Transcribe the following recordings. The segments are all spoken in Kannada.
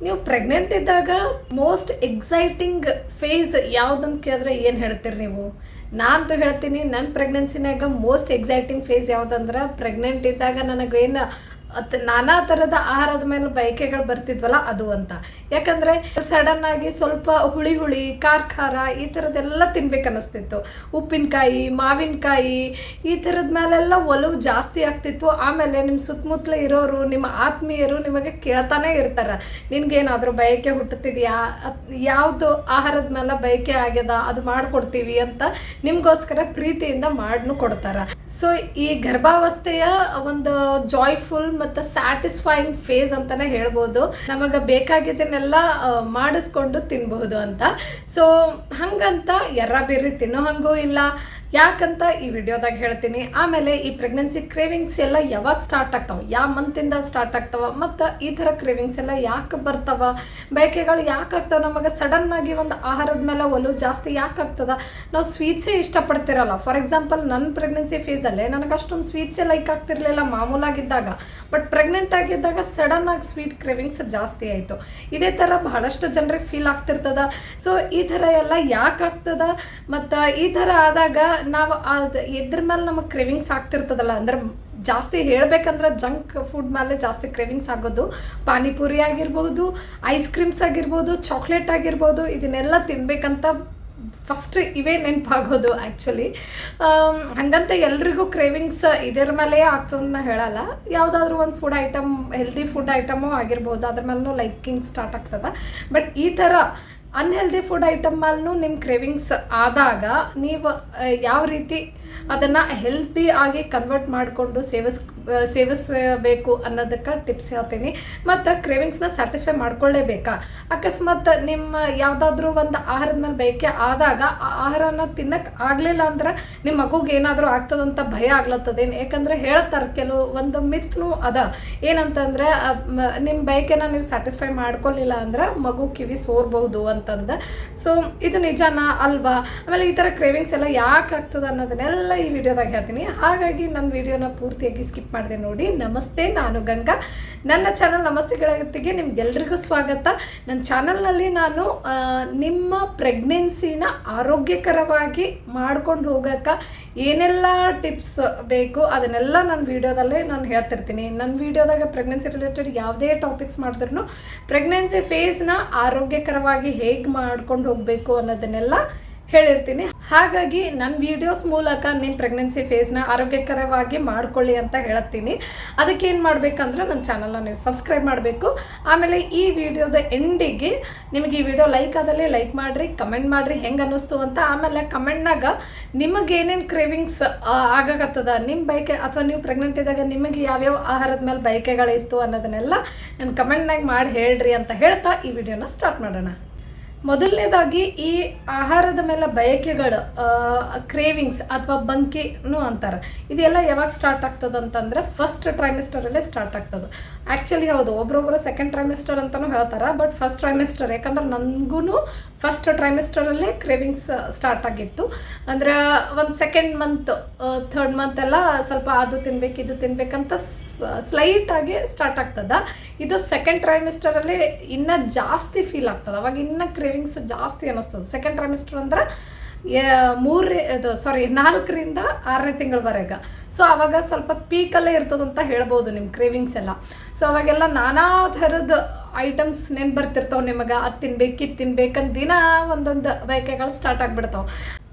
ನೀವು ಪ್ರೆಗ್ನೆಂಟ್ ಇದ್ದಾಗ ಮೋಸ್ಟ್ ಎಕ್ಸೈಟಿಂಗ್ ಫೇಸ್ ಯಾವುದಂತ ಕೇಳಿದ್ರೆ ಏನು ಹೇಳ್ತೀರಿ ನೀವು? ನಾನಂತೂ ಹೇಳ್ತೀನಿ ನನ್ನ ಪ್ರೆಗ್ನೆನ್ಸಿನಾಗ ಮೋಸ್ಟ್ ಎಕ್ಸೈಟಿಂಗ್ ಫೇಸ್ ಯಾವುದಂದ್ರೆ ಪ್ರೆಗ್ನೆಂಟ್ ಇದ್ದಾಗ ನನಗೇನು ನಾನಾ ಥರದ ಆಹಾರದ ಮೇಲೆ ಬಯಕೆಗಳು ಬರ್ತಿದ್ವಲ್ಲ ಅದು ಅಂತ. ಯಾಕಂದರೆ ಸಡನ್ ಆಗಿ ಸ್ವಲ್ಪ ಹುಳಿ ಹುಳಿ, ಖಾರ ಖಾರ ಈ ಥರದ್ದೆಲ್ಲ ತಿನ್ಬೇಕು ಅನ್ನಿಸ್ತಿತ್ತು ಉಪ್ಪಿನಕಾಯಿ, ಮಾವಿನಕಾಯಿ ಈ ಥರದ ಮೇಲೆಲ್ಲ ಒಲವು ಜಾಸ್ತಿ ಆಗ್ತಿತ್ತು. ಆಮೇಲೆ ನಿಮ್ಮ ಸುತ್ತಮುತ್ತಲ ಇರೋರು, ನಿಮ್ಮ ಆತ್ಮೀಯರು ನಿಮಗೆ ಕೇಳ್ತಾನೆ ಇರ್ತಾರೆ. ನಿನಗೇನಾದರೂ ಬಯಕೆ ಹುಟ್ಟುತ್ತಿದೆಯಾ? ಯಾವುದು ಆಹಾರದ ಮೇಲೆ ಬಯಕೆ ಆಗ್ಯದ? ಅದು ಮಾಡಿಕೊಡ್ತೀವಿ ಅಂತ ನಿಮಗೋಸ್ಕರ ಪ್ರೀತಿಯಿಂದ ಮಾಡ್ನು ಕೊಡ್ತಾರೆ. ಸೊ ಈ ಗರ್ಭಾವಸ್ಥೆಯ ಒಂದು ಜಾಯ್ಫುಲ್ ಮತ್ತು ಸ್ಯಾಟಿಸ್ಫೈಯಿಂಗ್ ಫೇಸ್ ಅಂತಲೇ ಹೇಳ್ಬೋದು. ನಮಗೆ ಬೇಕಾಗಿದ್ದನ್ನೆಲ್ಲ ಮಾಡಿಸ್ಕೊಂಡು ತಿನ್ಬಹುದು ಅಂತ. ಸೊ ಹಂಗಂತ ಎರ್ರ ಬೇರೆ ತಿನ್ನೋ ಹಂಗೂ ಇಲ್ಲ. ಯಾಕಂತ ಈ ವಿಡಿಯೋದಾಗ ಹೇಳ್ತೀನಿ. ಆಮೇಲೆ ಈ ಪ್ರೆಗ್ನೆನ್ಸಿ ಕ್ರೇವಿಂಗ್ಸ್ ಎಲ್ಲ ಯಾವಾಗ ಸ್ಟಾರ್ಟ್ ಆಗ್ತಾವ? ಯಾವ ಮಂತಿಂದ ಸ್ಟಾರ್ಟ್ ಆಗ್ತಾವ? ಮತ್ತು ಈ ಥರ ಕ್ರೇವಿಂಗ್ಸ್ ಎಲ್ಲ ಯಾಕೆ ಬರ್ತಾವ? ಬಯಕೆಗಳು ಯಾಕೆ ಆಗ್ತಾವ? ನಮಗೆ ಆಗಿ ಒಂದು ಆಹಾರದ ಮೇಲೆ ಒಲವು ಜಾಸ್ತಿ ಯಾಕೆ ಆಗ್ತದ? ನಾವು ಸ್ವೀಟ್ಸೇ ಇಷ್ಟಪಡ್ತಿರಲ್ಲ. ಫಾರ್ ಎಕ್ಸಾಂಪಲ್ ನನ್ನ ಪ್ರೆಗ್ನೆನ್ಸಿ ಫೇಸಲ್ಲೇ ನನಗೆ ಅಷ್ಟೊಂದು ಸ್ವೀಟ್ಸೇ ಲೈಕ್ ಆಗ್ತಿರ್ಲಿಲ್ಲ ಮಾಮೂಲಾಗಿದ್ದಾಗ. ಬಟ್ ಪ್ರೆಗ್ನೆಂಟ್ ಆಗಿದ್ದಾಗ ಸಡನ್ ಆಗಿ ಸ್ವೀಟ್ ಕ್ರೇವಿಂಗ್ಸ್ ಜಾಸ್ತಿ ಆಯಿತು. ಇದೇ ಥರ ಬಹಳಷ್ಟು ಜನರಿಗೆ ಫೀಲ್ ಆಗ್ತಿರ್ತದ. ಸೊ ಈ ಥರ ಎಲ್ಲ ಯಾಕೆ ಆಗ್ತದ? ಮತ್ತು ಈ ಥರ ಆದಾಗ ನಾವು ಅದು ಎದ್ರ ಮೇಲೆ ನಮಗೆ ಕ್ರೇವಿಂಗ್ಸ್ ಆಗ್ತಿರ್ತದಲ್ಲ, ಅಂದ್ರೆ ಜಾಸ್ತಿ ಹೇಳ್ಬೇಕಂದ್ರೆ ಜಂಕ್ ಫುಡ್ ಮೇಲೆ ಜಾಸ್ತಿ ಕ್ರೇವಿಂಗ್ಸ್ ಆಗೋದು. ಪಾನಿಪುರಿ ಆಗಿರ್ಬೋದು ಐಸ್ ಕ್ರೀಮ್ಸ್ ಆಗಿರ್ಬೋದು ಚಾಕ್ಲೇಟ್ ಆಗಿರ್ಬೋದು, ಇದನ್ನೆಲ್ಲ ತಿನ್ಬೇಕಂತ ಫಸ್ಟ್ ಇವೇ ನೆನಪಾಗೋದು ಆ್ಯಕ್ಚುಲಿ ಹಾಗಂತ ಎಲ್ರಿಗೂ ಕ್ರೇವಿಂಗ್ಸ್ ಇದರ ಮೇಲೆ ಆಗ್ತದೆ ಹೇಳಲ್ಲ. ಯಾವುದಾದ್ರೂ ಒಂದು food item healthy food item ಆಗಿರ್ಬೋದು, ಅದ್ರ ಮೇಲೂ ಲೈಕಿಂಗ್ ಸ್ಟಾರ್ಟ್ ಆಗ್ತದೆ. ಬಟ್ ಈ ಥರ ಅನ್ಹೆಲ್ದಿ ಫುಡ್ ಐಟಮ್ ಮೇಲೂ ನಿಮ್ಮ ಕ್ರೇವಿಂಗ್ಸ್ ಆದಾಗ ನೀವು ಯಾವ ರೀತಿ ಅದನ್ನು ಹೆಲ್ತಿ ಆಗಿ ಕನ್ವರ್ಟ್ ಮಾಡಿಕೊಂಡು ಸೇವಿಸ್ ಸೇವಿಸಬೇಕು ಅನ್ನೋದಕ್ಕೆ ಟಿಪ್ಸ್ ಹೇಳ್ತೀನಿ. ಮತ್ತು ಕ್ರೇವಿಂಗ್ಸ್ನ ಸ್ಯಾಟಿಸ್ಫೈ ಮಾಡ್ಕೊಳ್ಳೇಬೇಕಾ? ಅಕಸ್ಮಾತ್ ನಿಮ್ಮ ಯಾವುದಾದ್ರೂ ಒಂದು ಆಹಾರದ ಮೇಲೆ ಬೇಕೆ ಆದಾಗ ಆ ಆಹಾರನ ತಿನ್ನಕ್ಕೆ ಆಗಲಿಲ್ಲ ಅಂದ್ರೆ ನಿಮ್ಮ ಮಗುಗೆ ಏನಾದರೂ ಆಗ್ತದಂತ ಭಯ ಆಗ್ಲತ್ತದೇನು? ಯಾಕಂದರೆ ಹೇಳ್ತಾರೆ ಕೆಲವು ಒಂದು ಮಿತ್ನು ಅದ. ಏನಂತಂದ್ರೆ ನಿಮ್ಮ ಬಯಕೆನ ನೀವು ಸ್ಯಾಟಿಸ್ಫೈ ಮಾಡ್ಕೊಳ್ಳಿಲ್ಲ ಅಂದ್ರೆ ಮಗು ಕಿವಿ ಸೋರ್ಬಹುದು ಅಂತಂದ. ಸೊ ಇದು ನಿಜನಾ ಅಲ್ವಾ? ಆಮೇಲೆ ಈ ಥರ ಕ್ರೇವಿಂಗ್ಸ್ ಎಲ್ಲ ಯಾಕೆ ಆಗ್ತದೆ ಅನ್ನೋದನ್ನೆಲ್ಲ ಈ ವಿಡಿಯೋದಾಗ ಹೇಳ್ತೀನಿ. ಹಾಗಾಗಿ ನನ್ನ ವಿಡಿಯೋನ ಪೂರ್ತಿಯಾಗಿ ಸ್ಕಿಪ್ ಮಾಡಿದೆ ನೋಡಿ. ನಮಸ್ತೆ, ನಾನು ಗಂಗಾ. ನನ್ನ ಚಾನಲ್ ನಮಸ್ತೆ ಗೆಳತಿಗೆ ನಿಮ್ಗೆಲ್ರಿಗೂ ಸ್ವಾಗತ. ನನ್ನ ಚಾನಲ್ನಲ್ಲಿ ನಾನು ನಿಮ್ಮ ಪ್ರೆಗ್ನೆನ್ಸಿನ ಆರೋಗ್ಯಕರವಾಗಿ ಮಾಡ್ಕೊಂಡು ಹೋಗೋಕೆ ಏನೆಲ್ಲ ಟಿಪ್ಸ್ ಬೇಕು ಅದನ್ನೆಲ್ಲ ನನ್ನ ವಿಡಿಯೋದಲ್ಲೇ ನಾನು ಹೇಳ್ತಿರ್ತೀನಿ. ನನ್ನ ವಿಡಿಯೋದಾಗ ಪ್ರೆಗ್ನೆನ್ಸಿ ರಿಲೇಟೆಡ್ ಯಾವುದೇ ಟಾಪಿಕ್ಸ್ ಮಾಡಿದ್ರು ಪ್ರೆಗ್ನೆನ್ಸಿ ಫೇಸ್ನ ಆರೋಗ್ಯಕರವಾಗಿ ಹೇಗೆ ಮಾಡ್ಕೊಂಡು ಹೋಗಬೇಕು ಅನ್ನೋದನ್ನೆಲ್ಲ ಹೇಳಿರ್ತೀನಿ. ಹಾಗಾಗಿ ನನ್ನ ವಿಡಿಯೋಸ್ ಮೂಲಕ ನಿಮ್ಮ ಪ್ರೆಗ್ನೆನ್ಸಿ ಫೇಸ್ನ ಆರೋಗ್ಯಕರವಾಗಿ ಮಾಡ್ಕೊಳ್ಳಿ ಅಂತ ಹೇಳ್ತೀನಿ ಅದಕ್ಕೆ ಏನು ಮಾಡಬೇಕಂದ್ರೆ ನನ್ನ ಚಾನಲ್ನ ನೀವು ಸಬ್ಸ್ಕ್ರೈಬ್ ಮಾಡಬೇಕು. ಆಮೇಲೆ ಈ ವಿಡಿಯೋದ ಎಂಡಿಗೆ ನಿಮಗೆ ಈ ವಿಡಿಯೋ ಲೈಕ್ ಆದಲ್ಲಿ ಲೈಕ್ ಮಾಡಿರಿ ಕಮೆಂಟ್ ಮಾಡಿರಿ, ಹೆಂಗೆ ಅನ್ನಿಸ್ತು ಅಂತ ಆಮೇಲೆ ಕಮೆಂಟ್ನಾಗ ನಿಮಗೆ ಏನೇನು ಕ್ರೇವಿಂಗ್ಸ್ ಆಗಾಗತ್ತದ ನಿಮ್ಮ ಬೈಕೆ ಅಥವಾ ನೀವು ಪ್ರೆಗ್ನೆಂಟ್ ಇದ್ದಾಗ ನಿಮಗೆ ಯಾವ್ಯಾವ ಆಹಾರದ ಮೇಲೆ ಬಯಕೆಗಳಿತ್ತು ಅನ್ನೋದನ್ನೆಲ್ಲ ನನ್ನ ಕಮೆಂಟ್ನಾಗ ಮಾಡಿ ಹೇಳ್ರಿ ಅಂತ ಹೇಳ್ತಾ ಈ ವಿಡಿಯೋನ ಸ್ಟಾರ್ಟ್ ಮಾಡೋಣ. ಮೊದಲನೇದಾಗಿ ಈ ಆಹಾರದ ಮೇಲೆ ಬಯಕೆಗಳು ಕ್ರೇವಿಂಗ್ಸ್ ಅಥವಾ ಬಂಕಿನೂ ಅಂತಾರೆ. ಇದೆಲ್ಲ ಯಾವಾಗ ಸ್ಟಾರ್ಟ್ ಆಗ್ತದೆ ಅಂತಂದರೆ ಫಸ್ಟ್ ಟ್ರೈಮಿಸ್ಟರಲ್ಲೇ ಸ್ಟಾರ್ಟ್ ಆಗ್ತದೆ. ಆ್ಯಕ್ಚುಲಿ ಹೌದು, ಒಬ್ರೊಬ್ರು ಸೆಕೆಂಡ್ ಟ್ರೈಮಿಸ್ಟರ್ ಅಂತಲೂ ಹೇಳ್ತಾರೆ ಬಟ್ ಫಸ್ಟ್ ಟ್ರೈಮಿಸ್ಟರ್ ಯಾಕಂದ್ರೆ ನನಗೂ ಫಸ್ಟ್ ಟ್ರೈಮಿಸ್ಟರಲ್ಲೇ ಕ್ರೇವಿಂಗ್ಸ್ ಸ್ಟಾರ್ಟ್ ಆಗಿತ್ತು. ಅಂದ್ರೆ ಒಂದು ಸೆಕೆಂಡ್ ಮಂತ್ ಥರ್ಡ್ ಮಂತ್ ಎಲ್ಲ ಸ್ವಲ್ಪ ಅದು ತಿನ್ಬೇಕು, ಇದು ತಿನ್ಬೇಕಂತ ಆಗಿ ಸ್ಟಾರ್ಟ್ ಆಗ್ತದ. ಇದು ಸೆಕೆಂಡ್ ಟ್ರೈಮಿಸ್ಟರಲ್ಲಿ ಇನ್ನೂ ಜಾಸ್ತಿ ಫೀಲ್ ಆಗ್ತದೆ. ಅವಾಗ ಇನ್ನೂ ಕ್ರೇವಿಂಗ್ಸ್ ಜಾಸ್ತಿ ಅನ್ನಿಸ್ತದೆ ಸೆಕೆಂಡ್ ಟ್ರೈಮಿಸ್ಟರ್ ಅಂದ್ರೆ ಮೂರು ಇದು ಸಾರಿ ನಾಲ್ಕರಿಂದ ಆರನೇ ತಿಂಗಳವರೆಗೆ. ಸೊ ಅವಾಗ ಸ್ವಲ್ಪ ಪೀಕಲ್ಲೇ ಇರ್ತದಂತ ಹೇಳ್ಬೋದು ನಿಮ್ಮ ಕ್ರೇವಿಂಗ್ಸ್ ಎಲ್ಲ. ಸೊ ಅವಾಗೆಲ್ಲ ನಾನಾ ಥರದ ಐಟಮ್ಸ್ ನೆನ್ ಬರ್ತಿರ್ತಾವೆ ನಿಮಗೆ. ಅದು ತಿನ್ಬೇಕು, ಇದು ತಿನ್ಬೇಕಂತ ದಿನ ಒಂದೊಂದು ಬಯಕೆಗಳು ಸ್ಟಾರ್ಟ್ ಆಗಿಬಿಡ್ತಾವೆ.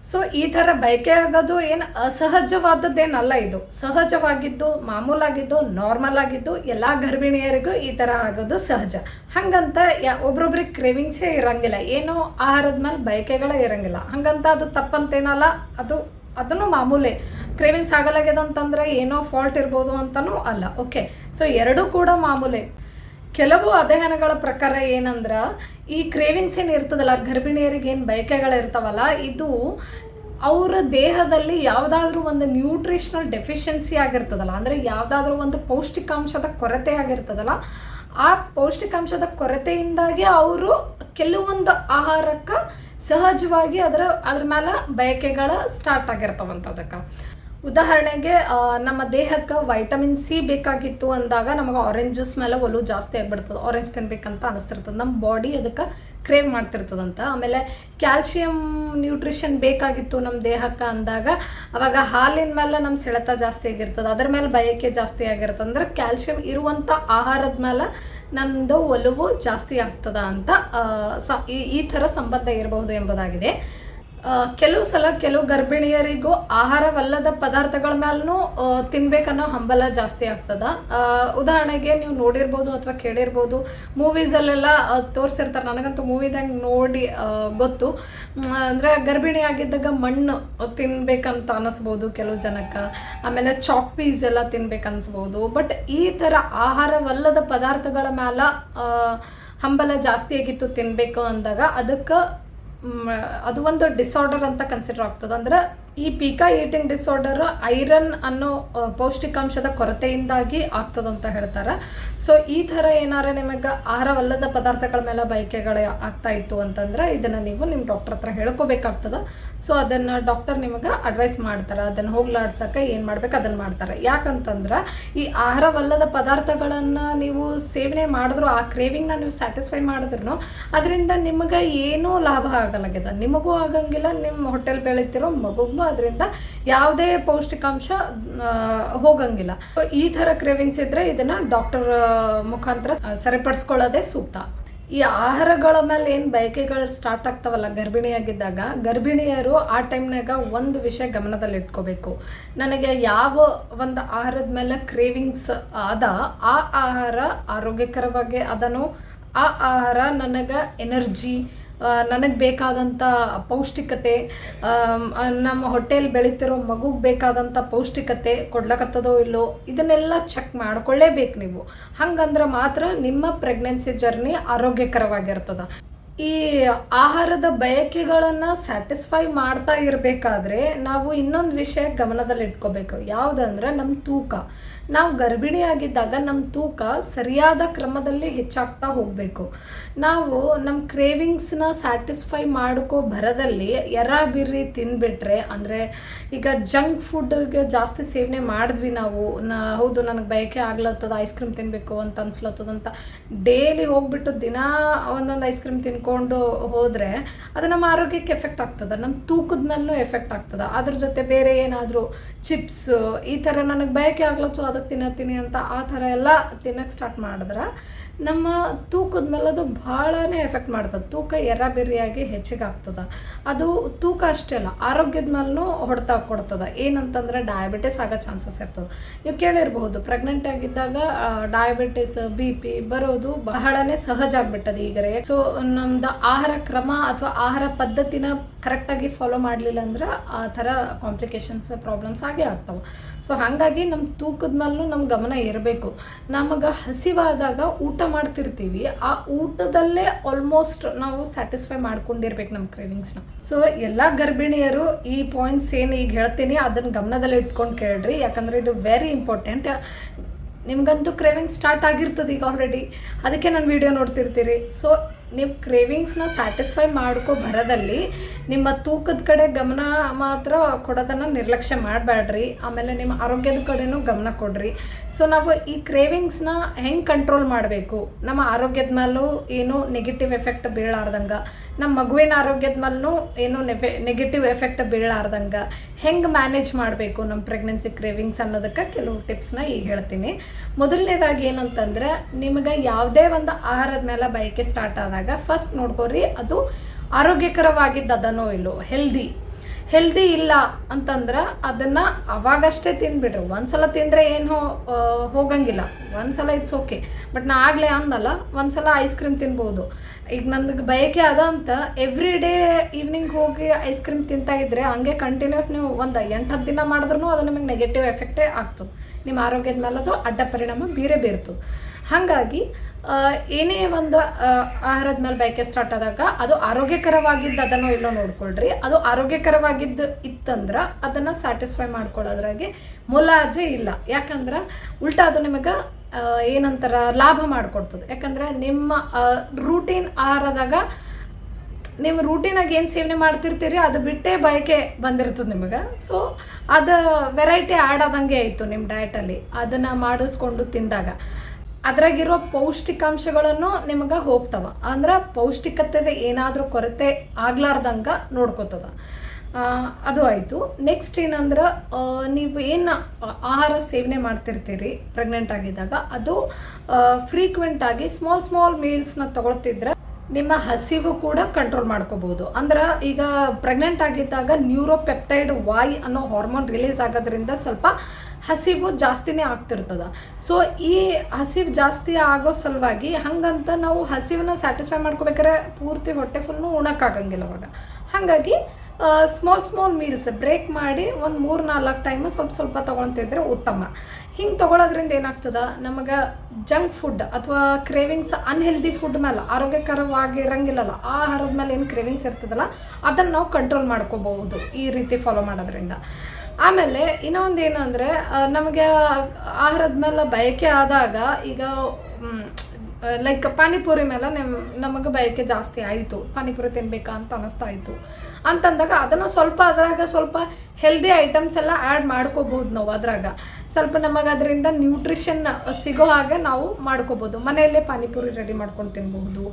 ಸೊ ಈ ಥರ ಬಯಕೆ ಆಗೋದು ಏನು ಅಸಹಜವಾದದ್ದೇನಲ್ಲ ಇದು. ಸಹಜವಾಗಿದ್ದು, ಮಾಮೂಲಾಗಿದ್ದು ನಾರ್ಮಲ್ ಆಗಿದ್ದು ಎಲ್ಲ ಗರ್ಭಿಣಿಯರಿಗೂ ಈ ಥರ ಆಗೋದು ಸಹಜ. ಹಾಗಂತ ಯಾ, ಒಬ್ರೊಬ್ರಿಗೆ ಕ್ರೇವಿಂಗ್ಸೇ ಇರಂಗಿಲ್ಲ. ಏನು ಆಹಾರದ ಮೇಲೆ ಬಯಕೆಗಳೇ ಇರಂಗಿಲ್ಲ. ಹಾಗಂತ ಅದು ತಪ್ಪಂತೇನಲ್ಲ, ಅದು, ಅದನ್ನು ಮಾಮೂಲಿ ಕ್ರೇವಿಂಗ್ಸ್ ಆಗಲಾಗ್ಯದ ಅಂತಂದ್ರೆ ಏನೋ ಫಾಲ್ಟ್ ಇರ್ಬೋದು ಅಂತಲೂ ಅಲ್ಲ. ಓಕೆ ಸೊ ಎರಡೂ ಕೂಡ ಮಾಮೂಲಿ. ಕೆಲವು ಅಧ್ಯಯನಗಳ ಪ್ರಕಾರ ಏನಂದ್ರ, ಈ ಕ್ರೇವಿಂಗ್ಸ್ ಏನು ಇರ್ತದಲ್ಲ, ಗರ್ಭಿಣಿಯರಿಗೆ ಏನು ಬಯಕೆಗಳು ಇರ್ತಾವಲ್ಲ, ಇದು ಅವರ ದೇಹದಲ್ಲಿ ಯಾವುದಾದ್ರೂ ಒಂದು ನ್ಯೂಟ್ರಿಷನಲ್ ಡೆಫಿಷಿಯನ್ಸಿ ಆಗಿರ್ತದಲ್ಲ, ಅಂದರೆ ಯಾವುದಾದ್ರೂ ಒಂದು ಪೌಷ್ಟಿಕಾಂಶದ ಕೊರತೆ ಆಗಿರ್ತದಲ್ಲ, ಆ ಪೌಷ್ಟಿಕಾಂಶದ ಕೊರತೆಯಿಂದಾಗಿ ಅವರು ಕೆಲವೊಂದು ಆಹಾರಕ್ಕೆ ಸಹಜವಾಗಿ ಅದರ, ಅದ್ರ ಮೇಲೆ ಬಯಕೆಗಳ ಸ್ಟಾರ್ಟ್ ಆಗಿರ್ತಾವಂತ ಅದಕ್ಕೆ. ಉದಾಹರಣೆಗೆ ನಮ್ಮ ದೇಹಕ್ಕೆ ವೈಟಮಿನ್ ಸಿ ಬೇಕಾಗಿತ್ತು ಅಂದಾಗ ನಮಗೆ ಆರೆಂಜಸ್ ಮೇಲೆ ಒಲವು ಜಾಸ್ತಿ ಆಗಿಬಿಡ್ತದೆ. ಆರೆಂಜ್ ತಿನ್ಬೇಕಂತ ಅನಿಸ್ತಿರ್ತದೆ. ನಮ್ಮ ಬಾಡಿ ಅದಕ್ಕೆ ಕ್ರೇವ್ ಮಾಡ್ತಿರ್ತದಂತ. ಆಮೇಲೆ ಕ್ಯಾಲ್ಶಿಯಂ ನ್ಯೂಟ್ರಿಷನ್ ಬೇಕಾಗಿತ್ತು ನಮ್ಮ ದೇಹಕ್ಕೆ ಅಂದಾಗ, ಅವಾಗ ಹಾಲಿನ ಮೇಲೆ ನಮ್ಮ ಸೆಳೆತ ಜಾಸ್ತಿ ಆಗಿರ್ತದೆ. ಅದ್ರ ಮೇಲೆ ಬಯಕೆ ಜಾಸ್ತಿ ಆಗಿರ್ತದೆ ಅಂದ್ರೆ ಕ್ಯಾಲ್ಶಿಯಂ ಇರುವಂಥ ಆಹಾರದ ಮೇಲೆ ನಮ್ಮದು ಒಲವು ಜಾಸ್ತಿ ಆಗ್ತದ ಅಂತ ಸ ಈ- ಥರ ಸಂಬಂಧ ಇರಬಹುದು ಎಂಬುದಾಗಿದೆ. ಕೆಲವು ಸಲ ಕೆಲವು ಗರ್ಭಿಣಿಯರಿಗೂ ಆಹಾರವಲ್ಲದ ಪದಾರ್ಥಗಳ ಮೇಲೂ ತಿನ್ಬೇಕನ್ನೋ ಹಂಬಲ ಜಾಸ್ತಿ ಆಗ್ತದ. ಉದಾಹರಣೆಗೆ ನೀವು ನೋಡಿರ್ಬೋದು ಅಥವಾ ಕೇಳಿರ್ಬೋದು, ಮೂವೀಸಲ್ಲೆಲ್ಲ ತೋರಿಸಿರ್ತಾರೆ. ನನಗಂತೂ ಮೂವಿದಾಗ ನೋಡಿ ಗೊತ್ತು. ಅಂದರೆ ಗರ್ಭಿಣಿ ಆಗಿದ್ದಾಗ ಮಣ್ಣು ತಿನ್ಬೇಕಂತ ಅನಿಸ್ಬೋದು ಕೆಲವು ಜನಕ್ಕೆ. ಆಮೇಲೆ ಚಾಕ್ ಪೀಸ್ ಎಲ್ಲ ತಿನ್ಬೇಕು ಅನಿಸ್ಬೋದು ಬಟ್ ಈ ಥರ ಆಹಾರವಲ್ಲದ ಪದಾರ್ಥಗಳ ಮ್ಯಾಲ ಹಂಬಲ ಜಾಸ್ತಿ ಆಗಿತ್ತು ತಿನ್ನಬೇಕು ಅಂದಾಗ ಅದಕ್ಕೆ ಅದು ಒಂದು ಡಿಸಾರ್ಡರ್ ಅಂತ ಕನ್ಸಿಡರ್ ಆಗ್ತದೆ. ಅಂದ್ರೆ ಈ ಪೀಕಾ ಈಟಿಂಗ್ ಡಿಸಾರ್ಡರ್ ಐರನ್ ಅನ್ನೋ ಪೌಷ್ಟಿಕಾಂಶದ ಕೊರತೆಯಿಂದಾಗಿ ಆಗ್ತದಂತ ಹೇಳ್ತಾರೆ. ಸೊ ಈ ಥರ ಏನಾರ ನಿಮಗೆ ಆಹಾರವಲ್ಲದ ಪದಾರ್ಥಗಳ ಮೇಲೆ ಬಯಕೆಗಳು ಆಗ್ತಾ ಇತ್ತು ಅಂತಂದ್ರೆ ಇದನ್ನು ನೀವು ನಿಮ್ಮ ಡಾಕ್ಟರ್ ಹತ್ರ ಹೇಳ್ಕೋಬೇಕಾಗ್ತದೆ. ಸೊ ಅದನ್ನು ಡಾಕ್ಟರ್ ನಿಮಗೆ ಅಡ್ವೈಸ್ ಮಾಡ್ತಾರೆ. ಅದನ್ನು ಹೋಗ್ಲಾಡ್ಸಕ್ಕೆ ಏನು ಮಾಡ್ಬೇಕು ಅದನ್ನು ಮಾಡ್ತಾರೆ. ಯಾಕಂತಂದ್ರೆ ಈ ಆಹಾರವಲ್ಲದ ಪದಾರ್ಥಗಳನ್ನು ನೀವು ಸೇವನೆ ಮಾಡಿದ್ರು, ಆ ಕ್ರೇವಿಂಗ್ನ ನೀವು ಸ್ಯಾಟಿಸ್ಫೈ ಮಾಡಿದ್ರು ಅದರಿಂದ ನಿಮಗೆ ಏನೂ ಲಾಭ ಆಗಲಾಗಿದೆ ನಿಮಗೂ ಆಗಂಗಿಲ್ಲ ನಿಮ್ಮ ಹೋಟೆಲ್ ಬೆಳೀತಿರೋ ಮಗುಗೂ ಅದರಿಂದ ಯಾವುದೇ ಪೌಷ್ಟಿಕಾಂಶ ಹೋಗಂಗಿಲ್ಲ. ಈ ಥರ ಕ್ರೇವಿಂಗ್ಸ್ ಇದ್ರೆ ಇದನ್ನ ಡಾಕ್ಟರ್ ಮುಖಾಂತರ ಸರಿಪಡಿಸ್ಕೊಳ್ಳೋದೇ ಸೂಕ್ತ. ಈ ಆಹಾರಗಳ ಮೇಲೆ ಏನು ಬಯಕೆಗಳು ಸ್ಟಾರ್ಟ್ ಆಗ್ತಾವಲ್ಲ, ಗರ್ಭಿಣಿಯಾಗಿದ್ದಾಗ, ಗರ್ಭಿಣಿಯರು ಆ ಟೈಮ್ನಾಗ ಒಂದು ವಿಷಯ ಗಮನದಲ್ಲಿ ಇಟ್ಕೋಬೇಕು. ನನಗೆ ಯಾವ ಒಂದು ಆಹಾರದ ಮೇಲೆ ಕ್ರೇವಿಂಗ್ಸ್ ಅದ, ಆ ಆಹಾರ ಆರೋಗ್ಯಕರವಾಗಿ ಅದನ್ನು ಆ ಆಹಾರ ನನಗೆ ಎನರ್ಜಿ ನನಗೆ ಬೇಕಾದಂಥ ಪೌಷ್ಟಿಕತೆ ನಮ್ಮ ಹೊಟ್ಟೆಯಲ್ಲಿ ಬೆಳೀತಿರೋ ಮಗುಗೆ ಬೇಕಾದಂಥ ಪೌಷ್ಟಿಕತೆ ಕೊಡ್ಲಕತ್ತದೋ ಇಲ್ಲೋ, ಇದನ್ನೆಲ್ಲ ಚೆಕ್ ಮಾಡ್ಕೊಳ್ಳೇಬೇಕು ನೀವು. ಹಂಗಂದ್ರೆ ಮಾತ್ರ ನಿಮ್ಮ ಪ್ರೆಗ್ನೆನ್ಸಿ ಜರ್ನಿ ಆರೋಗ್ಯಕರವಾಗಿರ್ತದ. ಈ ಆಹಾರದ ಬಯಕೆಗಳನ್ನು ಸ್ಯಾಟಿಸ್ಫೈ ಮಾಡ್ತಾ ಇರಬೇಕಾದ್ರೆ ನಾವು ಇನ್ನೊಂದು ವಿಷಯ ಗಮನದಲ್ಲಿ ಇಟ್ಕೋಬೇಕು ಯಾವುದಂದ್ರೆ ನಮ್ಮ ತೂಕ. ನಾವು ಗರ್ಭಿಣಿಯಾಗಿದ್ದಾಗ ನಮ್ಮ ತೂಕ ಸರಿಯಾದ ಕ್ರಮದಲ್ಲಿ ಹೆಚ್ಚಾಗ್ತಾ ಹೋಗಬೇಕು. ನಾವು ನಮ್ಮ ಕ್ರೇವಿಂಗ್ಸ್ನ ಸ್ಯಾಟಿಸ್ಫೈ ಮಾಡ್ಕೋ ಬರದಲ್ಲಿ ಎರ, ಬಿರ್ರಿ ತಿಂದ್ಬಿಟ್ರೆ ಅಂದರೆ ಈಗ ಜಂಕ್ ಫುಡ್ಗೆ ಜಾಸ್ತಿ ಸೇವನೆ ಮಾಡಿದ್ವಿ ನಾವು. ನಾ, ಹೌದು ನನಗೆ ಬಯಕೆ ಆಗ್ಲತ್ತದ ಐಸ್ ಕ್ರೀಮ್ ತಿನ್ನಬೇಕು ಅಂತ ಅನ್ಸ್ಲತ್ತದಂತ ಡೇಲಿ ಹೋಗ್ಬಿಟ್ಟು ದಿನ ಒಂದೊಂದು ಐಸ್ ಕ್ರೀಮ್ ತಿನ್ಕೊಂಡು ಹೋದರೆ ಅದು ನಮ್ಮ ಆರೋಗ್ಯಕ್ಕೆ ಎಫೆಕ್ಟ್ ಆಗ್ತದೆ ನಮ್ಮ ತೂಕದ ಮೇಲೂ ಎಫೆಕ್ಟ್ ಆಗ್ತದೆ. ಅದ್ರ ಜೊತೆ ಬೇರೆ ಏನಾದರೂ ಚಿಪ್ಸ್ ಈ ಥರ ನನಗೆ ಬಯಕೆ ಆಗ್ಲತ್ತೋ ಅದಕ್ಕೆ ತಿನ್ನತ್ತೀನಿ ಅಂತ ಆ ಥರ ಎಲ್ಲ ತಿನ್ನಕ್ಕೆ ಸ್ಟಾರ್ಟ್ ಮಾಡಿದ್ರೆ ನಮ್ಮ ತೂಕದ ಮೇಲೆ ಅದು ಭಾಳನೇ ಎಫೆಕ್ಟ್ ಮಾಡ್ತದೆ. ತೂಕ ಎರ್ರಬೆರ್ರಿಯಾಗಿ ಹೆಚ್ಚಿಗೆ ಆಗ್ತದೆ. ಅದು ತೂಕ ಅಷ್ಟೇ ಅಲ್ಲ, ಆರೋಗ್ಯದ ಮೇಲೂ ಹೊಡೆತ ಕೊಡ್ತದೆ. ಏನಂತಂದ್ರೆ ಡಯಾಬಿಟಿಸ್ ಆಗೋ ಚಾನ್ಸಸ್ ಇರ್ತದೆ. ನೀವು ಕೇಳಿರ್ಬಹುದು ಪ್ರೆಗ್ನೆಂಟ್ ಆಗಿದ್ದಾಗ ಡಯಾಬಿಟಿಸ್ ಬಿ ಪಿ ಬರೋದು ಬಹಳನೇ ಸಹಜ ಆಗ್ಬಿಟ್ಟದೆ ಈಗ ಸೊ ನಮ್ದು ಆಹಾರ ಕ್ರಮ ಅಥವಾ ಆಹಾರ ಪದ್ಧತಿನ ಕರೆಕ್ಟಾಗಿ ಫಾಲೋ ಮಾಡಲಿಲ್ಲ ಅಂದ್ರೆ ಆ ಥರ ಕಾಂಪ್ಲಿಕೇಶನ್ಸ್ ಪ್ರಾಬ್ಲಮ್ಸ್ ಆಗೇ ಆಗ್ತಾವೆ. ಸೊ ಹಾಗಾಗಿ ನಮ್ಮ ತೂಕದ ಮೇಲೂ ನಮ್ಮ ಗಮನ ಇರಬೇಕು. ನಮಗೆ ಹಸಿವಾದಾಗ ಊಟ ಮಾಡ್ತಿರ್ತೀವಿ, ಆ ಊಟದಲ್ಲೇ ಆಲ್ಮೋಸ್ಟ್ ನಾವು ಸ್ಯಾಟಿಸ್ಫೈ ಮಾಡ್ಕೊಂಡಿರ್ಬೇಕು ನಮ್ಮ ಕ್ರೇವಿಂಗ್ಸ್ನ ಸೊ ಎಲ್ಲ ಗರ್ಭಿಣಿಯರು ಈ ಪಾಯಿಂಟ್ಸ್ ಏನು ಈಗ ಹೇಳ್ತೀನಿ ಅದನ್ನು ಗಮನದಲ್ಲಿ ಇಟ್ಕೊಂಡು ಕೇಳ್ರಿ. ಯಾಕಂದರೆ ಇದು ವೆರಿ ಇಂಪಾರ್ಟೆಂಟ್ ನಿಮಗಂತೂ ಕ್ರೇವಿಂಗ್ ಸ್ಟಾರ್ಟ್ ಆಗಿರ್ತದೆ ಈಗ ಆಲ್ರೆಡಿ ಅದಕ್ಕೆ ನಾನು ವಿಡಿಯೋ ನೋಡ್ತಿರ್ತೀರಿ. ಸೊ ನೀವು ಕ್ರೇವಿಂಗ್ಸ್ನ ಸ್ಯಾಟಿಸ್ಫೈ ಮಾಡ್ಕೊ ಬರದಲ್ಲಿ ನಿಮ್ಮ ತೂಕದ ಕಡೆ ಗಮನ ಮಾತ್ರ ಕೊಡೋದನ್ನು ನಿರ್ಲಕ್ಷ್ಯ ಮಾಡಬೇಡ್ರಿ ಆಮೇಲೆ ನಿಮ್ಮ ಆರೋಗ್ಯದ ಕಡೆನೂ ಗಮನ ಕೊಡ್ರಿ. ಸೊ ನಾವು ಈ ಕ್ರೇವಿಂಗ್ಸ್ನ ಹೆಂಗೆ ಕಂಟ್ರೋಲ್ ಮಾಡಬೇಕು? ನಮ್ಮ ಆರೋಗ್ಯದ ಮೇಲೂ ಏನು ನೆಗೆಟಿವ್ ಎಫೆಕ್ಟ್ ಬೀಳಾರ್ದಂಗೆ? ನಮ್ಮ ಮಗುವಿನ ಆರೋಗ್ಯದ ಮೇಲೂ ಏನು ನೆಫೆ ನೆಗೆಟಿವ್ ಎಫೆಕ್ಟ್ ಬೀಳಾರ್ದಂಗೆ? ಹೆಂಗೆ ಮ್ಯಾನೇಜ್ ಮಾಡಬೇಕು ನಮ್ಮ ಪ್ರೆಗ್ನೆನ್ಸಿ ಕ್ರೇವಿಂಗ್ಸ್ ಅನ್ನೋದಕ್ಕೆ ಕೆಲವು ಟಿಪ್ಸ್ನ ಈಗ ಹೇಳ್ತೀನಿ. ಮೊದಲನೇದಾಗಿ ಏನಂತಂದ್ರೆ, ನಿಮಗೆ ಯಾವುದೇ ಒಂದು ಆಹಾರದ ಮೇಲೆ ಬಯಕೆ ಸ್ಟಾರ್ಟ್ ಆದಾಗ ಫಸ್ಟ್ ನೋಡ್ಕೊರಿ, ಅದು ಆರೋಗ್ಯಕರವಾಗಿದ್ದು ಅದನೋ ಇಲ್ಲೋ ಹೆಲ್ದಿ ಹೆಲ್ದಿ ಇಲ್ಲ ಅಂತಂದ್ರೆ ಅದನ್ನು ಅವಾಗಷ್ಟೇ ತಿಂದುಬಿಡ್ರಿ ಒಂದು ಸಲ ತಿಂದರೆ ಏನು ಹೋಗಂಗಿಲ್ಲ ಹೋಗಂಗಿಲ್ಲ. ಒಂದ್ಸಲ ಇಟ್ಸ್ ಓಕೆ ಬಟ್ ನಾ ಆಗಲೇ ಅಂದಲ್ಲ, ಒಂದ್ಸಲ ಐಸ್ ಕ್ರೀಮ್ ತಿನ್ಬೋದು. ಈಗ ನನಗೆ ಬಯಕೆ ಅದ ಅಂತ ಎವ್ರಿ ಡೇ ಈವ್ನಿಂಗ್ ಹೋಗಿ ಐಸ್ ಕ್ರೀಮ್ ತಿಂತಾ ಇದ್ರೆ ಹಂಗೆ ಕಂಟಿನ್ಯೂಸ್ ನೀವು ಒಂದು ಎಂಟು, ಹತ್ತು ದಿನ ಮಾಡಿದ್ರೂ ಅದು ನಿಮಗೆ ನೆಗೆಟಿವ್ ಎಫೆಕ್ಟೇ ಆಗ್ತದೆ. ನಿಮ್ಮ ಆರೋಗ್ಯದ ಮೇಲೆ ಅದು ಅಡ್ಡ ಪರಿಣಾಮ ಬೀರೇ ಬೀರ್ತದೆ. ಹಾಗಾಗಿ ಏನೇ ಒಂದು ಆಹಾರದ ಮೇಲೆ ಬಯಕೆ ಸ್ಟಾರ್ಟ್ ಆದಾಗ ಅದು ಆರೋಗ್ಯಕರವಾಗಿದ್ದು ಅದನ್ನು ಎಲ್ಲೋ ನೋಡ್ಕೊಳ್ರಿ. ಅದು ಆರೋಗ್ಯಕರವಾಗಿದ್ದು ಇತ್ತಂದ್ರೆ ಅದನ್ನು ಸ್ಯಾಟಿಸ್ಫೈ ಮಾಡ್ಕೊಳ್ಳೋದ್ರಾಗೆ ಮುಲಾಜೆ ಇಲ್ಲ. ಯಾಕಂದ್ರೆ ಉಲ್ಟಾ ಅದು ನಿಮಗೆ ಏನಂತಾರ ಲಾಭ ಮಾಡಿಕೊಡ್ತದೆ. ಯಾಕಂದ್ರೆ ನಿಮ್ಮ ರೂಟೀನ್ ಆಹಾರದಾಗ ನಿಮ್ಮ ರೂಟೀನಾಗಿ ಏನು ಸೇವನೆ ಮಾಡ್ತಿರ್ತೀರಿ ಅದು ಬಿಟ್ಟೇ ಬಯಕೆ ಬಂದಿರ್ತದೆ ನಿಮಗೆ. ಸೊ ಅದು ವೆರೈಟಿ ಆ್ಯಡ್ ಆದಂಗೆ ಆಯಿತು ನಿಮ್ಮ ಡಯಟಲ್ಲಿ ಅದನ್ನು ಮಾಡಿಸ್ಕೊಂಡು ತಿಂದಾಗ. ಅದ್ರಾಗಿರೋ ಪೌಷ್ಟಿಕಾಂಶಗಳನ್ನು ನಿಮಗೆ ಹೋಗ್ತವ. ಅಂದ್ರೆ ಪೌಷ್ಟಿಕತೆ ಏನಾದರೂ ಕೊರತೆ ಆಗ್ಲಾರ್ದಂಗೆ ನೋಡ್ಕೋತದ. ಅದು ಆಯಿತು. ನೆಕ್ಸ್ಟ್ ಏನಂದ್ರೆ ನೀವು ಏನು ಆಹಾರ ಸೇವನೆ ಮಾಡ್ತಿರ್ತೀರಿ ಪ್ರೆಗ್ನೆಂಟ್ ಆಗಿದ್ದಾಗ, ಅದು ಫ್ರೀಕ್ವೆಂಟ್ ಆಗಿ ಸ್ಮಾಲ್ ಸ್ಮಾಲ್ ಮೀಲ್ಸ್ನ ತಗೊಳ್ತಿದ್ರೆ ನಿಮ್ಮ ಹಸಿವು ಕೂಡ ಕಂಟ್ರೋಲ್ ಮಾಡ್ಕೋಬಹುದು ಅಂದ್ರೆ ಈಗ ಪ್ರೆಗ್ನೆಂಟ್ ಆಗಿದ್ದಾಗ ನ್ಯೂರೋಪೆಪ್ಟೈಡ್ ವಾಯ್ ಅನ್ನೋ ಹಾರ್ಮೋನ್ ರಿಲೀಸ್ ಆಗೋದ್ರಿಂದ ಸ್ವಲ್ಪ ಹಸಿವು ಜಾಸ್ತಿನೇ ಆಗ್ತಿರ್ತದ. ಸೊ ಈ ಹಸಿವು ಜಾಸ್ತಿ ಆಗೋ ಸಲುವಾಗಿ ಹಂಗಂತ ನಾವು ಹಸಿವನ್ನ ಸ್ಯಾಟಿಸ್ಫೈ ಮಾಡ್ಕೋಬೇಕಾದ್ರೆ ಪೂರ್ತಿ ಹೊಟ್ಟೆ ಫುಲ್ನು ಉಣಕ್ಕಾಗಂಗಿಲ್ಲ ಅವಾಗ. ಹಾಗಾಗಿ ಸ್ಮಾಲ್ ಸ್ಮಾಲ್ ಮೀಲ್ಸ್ ಬ್ರೇಕ್ ಮಾಡಿ ಒಂದು ಮೂರು ನಾಲ್ಕು ಟೈಮ್ ಸ್ವಲ್ಪ ಸ್ವಲ್ಪ ತೊಗೊಳ್ತಿದ್ರೆ ಉತ್ತಮ. ಹಿಂಗೆ ತೊಗೊಳೋದ್ರಿಂದ ಏನಾಗ್ತದ? ನಮಗೆ ಜಂಕ್ ಫುಡ್ ಅಥವಾ ಕ್ರೇವಿಂಗ್ಸ್ ಅನ್ಹೆಲ್ದಿ ಫುಡ್ ಮೇಲೆ ಆರೋಗ್ಯಕರವಾಗಿ ಇರಂಗಿಲ್ಲಲ್ಲ ಆ ಆಹಾರದ ಮೇಲೆ ಏನು ಕ್ರೇವಿಂಗ್ಸ್ ಇರ್ತದಲ್ಲ, ಅದನ್ನು ನಾವು ಕಂಟ್ರೋಲ್ ಮಾಡ್ಕೋಬಹುದು ಈ ರೀತಿ ಫಾಲೋ ಮಾಡೋದ್ರಿಂದ. ಆಮೇಲೆ ಇನ್ನೊಂದು ಏನಂದರೆ ನಮಗೆ ಆಹಾರದ ಮೇಲೆ ಬಯಕೆ ಆದಾಗ ಈಗ ಲೈಕ್ ಪಾನಿಪುರಿ ಮೇಲೆ ನಿಮ್, ನಮಗೆ ಬಯಕೆ ಜಾಸ್ತಿ ಆಯಿತು. ಪಾನಿಪುರಿ ತಿನ್ಬೇಕಾ ಅಂತ ಅನ್ನಿಸ್ತಾ ಇತ್ತು. ಅಂತಂದಾಗ ಅದನ್ನು ಸ್ವಲ್ಪ ಅದ್ರಾಗ ಸ್ವಲ್ಪ ಹೆಲ್ದಿ ಐಟಮ್ಸ್ ಎಲ್ಲ ಆ್ಯಡ್ ಮಾಡ್ಕೋಬೋದು ನಾವು ಅದ್ರಾಗ. ಸ್ವಲ್ಪ ನಮಗೆ ಅದರಿಂದ ನ್ಯೂಟ್ರಿಷನ್ ಸಿಗೋ ಹಾಗೆ ನಾವು ಮಾಡ್ಕೋಬೋದು. ಮನೆಯಲ್ಲೇ ಪಾನಿಪುರಿ ರೆಡಿ ಮಾಡ್ಕೊಂಡು ತಿನ್ಬಹುದು.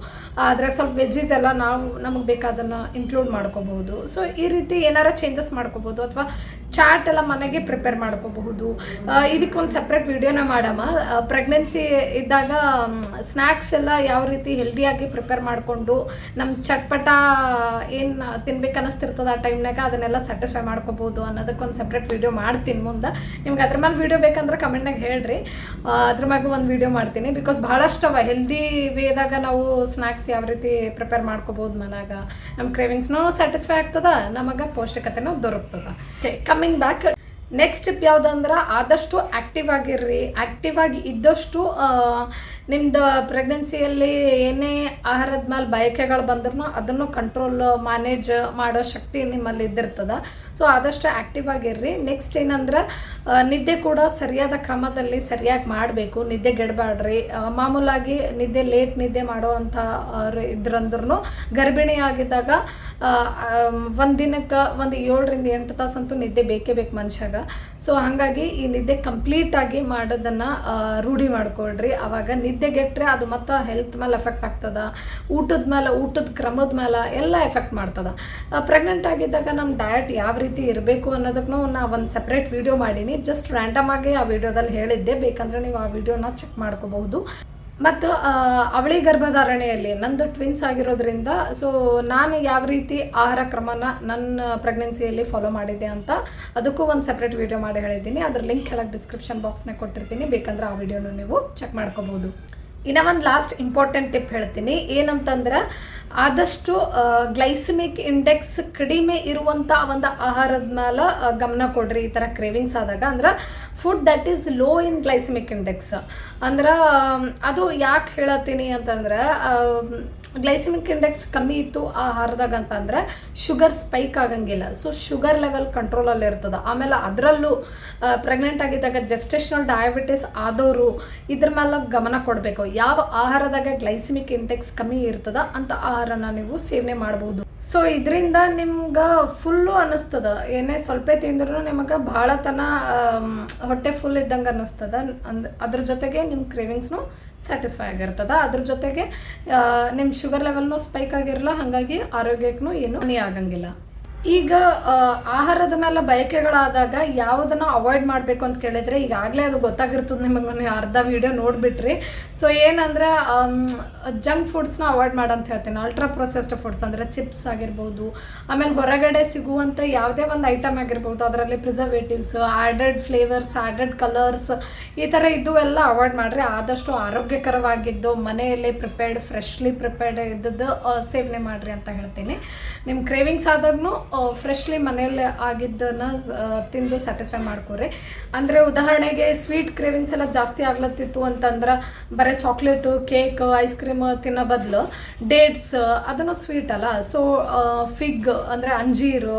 ಅದ್ರಾಗ ಸ್ವಲ್ಪ ವೆಜ್ಜೀಸ್ ಎಲ್ಲ ನಾವು ನಮಗೆ ಬೇಕಾದನ್ನು ಇನ್ಕ್ಲೂಡ್ ಮಾಡ್ಕೋಬಹುದು ಸೊ ಈ ರೀತಿ ಏನಾರ ಚೇಂಜಸ್ ಮಾಡ್ಕೋಬೋದು ಅಥವಾ ಚಾಟ್ ಎಲ್ಲ ಮನೆಗೆ ಪ್ರಿಪೇರ್ ಮಾಡ್ಕೋಬಹುದು. ಇದಕ್ಕೆ ಒಂದು ಸಪ್ರೇಟ್ ವಿಡಿಯೋನ ಮಾಡಮ್ಮ. ಪ್ರೆಗ್ನೆನ್ಸಿ ಇದ್ದಾಗ ಸ್ನ್ಯಾಕ್ಸ್ ಎಲ್ಲ ಯಾವ ರೀತಿ ಹೆಲ್ದಿಯಾಗಿ ಪ್ರಿಪೇರ್ ಮಾಡಿಕೊಂಡು ನಮ್ಮ ಚಟ್ಪಟ ಏನು ತಿನ್ಬೇಕು ಅನ್ನಿಸ್ತಿರ್ತದೆ ಆ ಟೈಮ್ನಾಗ ಅದನ್ನೆಲ್ಲ ಸ್ಯಾಟಿಸ್ಫೈ ಮಾಡ್ಕೋಬೋದು ಅನ್ನೋದಕ್ಕೆ ಒಂದು ಸಪ್ರೇಟ್ ವಿಡಿಯೋ ಮಾಡ್ತೀನಿ ಮುಂದೆ. ನಿಮ್ಗೆ ಅದ್ರ ಮೇಲೆ ವಿಡಿಯೋ ಬೇಕಂದ್ರೆ ಕಮೆಂಟ್ನಾಗ ಹೇಳ್ರಿ. ಅದ್ರ ಮ್ಯಾಗ ಒಂದು ವಿಡಿಯೋ ಮಾಡ್ತೀನಿ. ಬಿಕಾಸ್ ಭಾಳಷ್ಟು ಅವ ಹೆಲ್ದಿ ವೇದಾಗ ನಾವು ಸ್ನ್ಯಾಕ್ಸ್ ಯಾವ ರೀತಿ ಪ್ರಿಪೇರ್ ಮಾಡ್ಕೋಬೋದು ಮನ್ಯಾಗ. ನಮ್ಮ ಕ್ರೇವಿಂಗ್ಸ್ನೂ ಸ್ಯಾಟಿಸ್ಫೈ ಆಗ್ತದ ನಮಗೆ ಪೌಷ್ಟಿಕತೆನೂ ದೊರಕ್ತದ. Okay coming back next tip ಯಾವುದಂದ್ರೆ ಆದಷ್ಟು ಆ್ಯಕ್ಟಿವ್ ಆಗಿರ್ರಿ. ಆ್ಯಕ್ಟಿವ್ ಆಗಿ ಇದ್ದಷ್ಟು ನಿಮ್ದು ಪ್ರೆಗ್ನೆನ್ಸಿಯಲ್ಲಿ ಏನೇ ಆಹಾರದ ಮೇಲೆ ಬಯಕೆಗಳು ಬಂದ್ರೂ ಅದನ್ನು ಕಂಟ್ರೋಲ್ ಮ್ಯಾನೇಜ್ ಮಾಡೋ ಶಕ್ತಿ ನಿಮ್ಮಲ್ಲಿ ಇದ್ದಿರ್ತದ. ಸೊ ಆದಷ್ಟು ಆ್ಯಕ್ಟಿವ್ ಆಗಿರ್ರಿ. ನೆಕ್ಸ್ಟ್ ಏನಂದ್ರೆ ನಿದ್ದೆ ಕೂಡ ಸರಿಯಾದ ಕ್ರಮದಲ್ಲಿ ಸರಿಯಾಗಿ ಮಾಡಬೇಕು. ನಿದ್ದೆ ಗೆಡಬಾಡ್ರಿ ಮಾಮೂಲಾಗಿ ನಿದ್ದೆ ಲೇಟ್ ನಿದ್ದೆ ಮಾಡುವಂಥ ಇದ್ರಂದ್ರೂ ಗರ್ಭಿಣಿ ಆಗಿದ್ದಾಗ ಒಂದು ದಿನಕ್ಕೆ ಒಂದು ಏಳರಿಂದ ಎಂಟು ತಾಸಂತೂ ನಿದ್ದೆ ಬೇಕೇ ಬೇಕು ಮನುಷ್ಯಾಗ. ಸೊ ಹಾಗಾಗಿ ಈ ನಿದ್ದೆ ಕಂಪ್ಲೀಟಾಗಿ ಮಾಡೋದನ್ನು ರೂಢಿ ಮಾಡ್ಕೊಳ್ರಿ. ಅವಾಗ ನಿದ್ದೆಗೆಟ್ರೆ ಅದು ಮತ್ತೆ ಹೆಲ್ತ್ ಮೇಲೆ ಎಫೆಕ್ಟ್ ಆಗ್ತದ, ಊಟದ ಮೇಲೆ ಊಟದ ಕ್ರಮದ ಮೇಲೆ ಎಲ್ಲ ಎಫೆಕ್ಟ್ ಮಾಡ್ತದ. ಪ್ರೆಗ್ನೆಂಟ್ ಆಗಿದ್ದಾಗ ನಮ್ಮ ಡಯಟ್ ಯಾವ ರೀತಿ ಇರಬೇಕು ಅನ್ನೋದಕ್ಕೂ ನಾವು ಒಂದು ಸಪ್ರೇಟ್ ವಿಡಿಯೋ ಮಾಡೀನಿ. ಜಸ್ಟ್ ರ್ಯಾಂಡಮ್ ಆಗಿ ಆ ವಿಡಿಯೋದಲ್ಲಿ ಹೇಳಿದ್ದೆ. ಬೇಕಂದ್ರೆ ನೀವು ಆ ವಿಡಿಯೋನ ಚೆಕ್ ಮಾಡ್ಕೋಬಹುದು. ಮತ್ತು ಅವಳಿ ಗರ್ಭಧಾರಣೆಯಲ್ಲಿ ನಂದು ಟ್ವಿನ್ಸ್ ಆಗಿರೋದ್ರಿಂದ ಸೊ ನಾನು ಯಾವ ರೀತಿ ಆಹಾರ ಕ್ರಮನ ನನ್ನ ಪ್ರೆಗ್ನೆನ್ಸಿಯಲ್ಲಿ ಫಾಲೋ ಮಾಡಿದ್ದೆ ಅಂತ ಅದಕ್ಕೂ ಒಂದು ಸಪ್ರೇಟ್ ವಿಡಿಯೋ ಮಾಡಿ ಹೇಳಿದ್ದೀನಿ. ಅದ್ರ ಲಿಂಕ್ ಕೆಳಗೆ ಡಿಸ್ಕ್ರಿಪ್ಷನ್ ಬಾಕ್ಸ್ನಾಗ ಕೊಟ್ಟಿರ್ತೀನಿ. ಬೇಕಂದ್ರೆ ಆ ವಿಡಿಯೋನು ನೀವು ಚೆಕ್ ಮಾಡ್ಕೋಬೋದು. ಇನ್ನು ಒಂದು ಲಾಸ್ಟ್ ಇಂಪಾರ್ಟೆಂಟ್ ಟಿಪ್ ಹೇಳ್ತೀನಿ. ಏನಂತಂದ್ರೆ, ಆದಷ್ಟು ಗ್ಲೈಸಿಮಿಕ್ ಇಂಡೆಕ್ಸ್ ಕಡಿಮೆ ಇರುವಂಥ ಒಂದು ಆಹಾರದ ಮೇಲೆ ಗಮನ ಕೊಡ್ರಿ ಈ ಥರ ಕ್ರೇವಿಂಗ್ಸ್ ಆದಾಗ. ಅಂದ್ರೆ food that is low in glycaemic index ಅಂದ್ರೆ ಅದು ಯಾಕೆ ಹೇಳತ್ತೀನಿ ಅಂತಂದ್ರೆ ಗ್ಲೈಸಮಿಕ್ ಇಂಡೆಕ್ಸ್ ಕಮ್ಮಿ ಇತ್ತು ಆ ಆಹಾರದಾಗ ಅಂತಂದ್ರೆ ಶುಗರ್ ಸ್ಪೈಕ್ ಆಗಂಗಿಲ್ಲ. ಸೊ ಶುಗರ್ ಲೆವೆಲ್ ಕಂಟ್ರೋಲಲ್ಲಿ ಇರ್ತದೆ. ಆಮೇಲೆ ಅದರಲ್ಲೂ ಪ್ರೆಗ್ನೆಂಟ್ ಆಗಿದ್ದಾಗ ಜೆಸ್ಟೇಷನಲ್ ಡಯಾಬಿಟಿಸ್ ಆದವರು ಇದ್ರ ಮೇಲೆ ಗಮನ ಕೊಡಬೇಕು. ಯಾವ ಆಹಾರದಾಗ ಗ್ಲೈಸಮಿಕ್ ಇಂಡೆಕ್ಸ್ ಕಮ್ಮಿ ಇರ್ತದ ಅಂತ ಆಹಾರನ ನೀವು ಸೇವನೆ ಮಾಡ್ಬೋದು. ಸೊ ಇದರಿಂದ ನಿಮ್ಗೆ ಫುಲ್ಲು ಅನ್ನಿಸ್ತದ. ಏನೇ ಸ್ವಲ್ಪ ತಿಂದ್ರೂ ನಿಮಗೆ ಭಾಳ ತನ ಹೊಟ್ಟೆ ಫುಲ್ ಇದ್ದಂಗೆ ಅನ್ನಿಸ್ತದ. ಅಂದ್, ಅದ್ರ ಜೊತೆಗೆ ನಿಮ್ಮ ಕ್ರೇವಿಂಗ್ಸ್ನು ಸ್ಯಾಟಿಸ್ಫೈ ಆಗಿರ್ತದ. ಅದ್ರ ಜೊತೆಗೆ ನಿಮ್ಮ ಶುಗರ್ ಲೆವೆಲ್ನು ಸ್ಪೈಕ್ ಆಗಿರಲ್ಲ, ಹಾಗಾಗಿ ಆರೋಗ್ಯಕ್ಕೂ ಏನು ಹಾನಿ ಆಗಂಗಿಲ್ಲ. ಈಗ ಆಹಾರದ ಮೇಲೆ ಬಯಕೆಗಳಾದಾಗ ಯಾವುದನ್ನು ಅವಾಯ್ಡ್ ಮಾಡಬೇಕು ಅಂತ ಕೇಳಿದ್ರೆ ಈಗಾಗಲೇ ಅದು ಗೊತ್ತಾಗಿರ್ತದೆ ನಿಮಗೆ ನಾನು ಅರ್ಧ ವಿಡಿಯೋ ನೋಡಿಬಿಟ್ರಿ. ಸೊ ಏನಂದ್ರೆ ಜಂಕ್ ಫುಡ್ಸ್ನ ಅವಾಯ್ಡ್ ಮಾಡಂತ ಹೇಳ್ತೀನಿ. ಅಲ್ಟ್ರಾ ಪ್ರೊಸೆಸ್ಡ್ ಫುಡ್ಸ್ ಅಂದರೆ ಚಿಪ್ಸ್ ಆಗಿರ್ಬೋದು, ಆಮೇಲೆ ಹೊರಗಡೆ ಸಿಗುವಂಥ ಯಾವುದೇ ಒಂದು ಐಟಮ್ ಆಗಿರ್ಬೋದು, ಅದರಲ್ಲಿ preservatives added flavours added colours ಈ ಥರ ಇದು ಎಲ್ಲ ಅವಾಯ್ಡ್ ಮಾಡಿರಿ. ಆದಷ್ಟು ಆರೋಗ್ಯಕರವಾಗಿದ್ದು, ಮನೆಯಲ್ಲೇ ಪ್ರಿಪೇರ್ಡ್ ಫ್ರೆಶ್ಲಿ ಪ್ರಿಪೇರ್ಡ್ ಇದ್ದದ್ದು ಸೇವನೆ ಮಾಡಿರಿ ಅಂತ ಹೇಳ್ತೀನಿ. ನಿಮ್ಮ ಕ್ರೇವಿಂಗ್ಸ್ ಆದಾಗೂ ಫ್ರೆಶ್ಲಿ ಮನೆಯಲ್ಲೇ ಆಗಿದ್ದನ್ನ ತಿಂದು ಸ್ಯಾಟಿಸ್ಫೈ ಮಾಡ್ಕೊರಿ. ಅಂದರೆ ಉದಾಹರಣೆಗೆ ಸ್ವೀಟ್ ಕ್ರೇವಿಂಗ್ಸ್ ಎಲ್ಲ ಜಾಸ್ತಿ ಆಗ್ಲತ್ತಿತ್ತು ಅಂತಂದ್ರೆ ಬರೀ ಚಾಕ್ಲೇಟು ಕೇಕ್ ಐಸ್ ಕ್ರೀಮ್ ತಿನ್ನೋ ಬದಲು ಡೇಟ್ಸ್ ಅದನ್ನು ಸ್ವೀಟ್ ಅಲ್ಲ. ಸೊ ಫಿಗ್ ಅಂದರೆ ಅಂಜೀರು,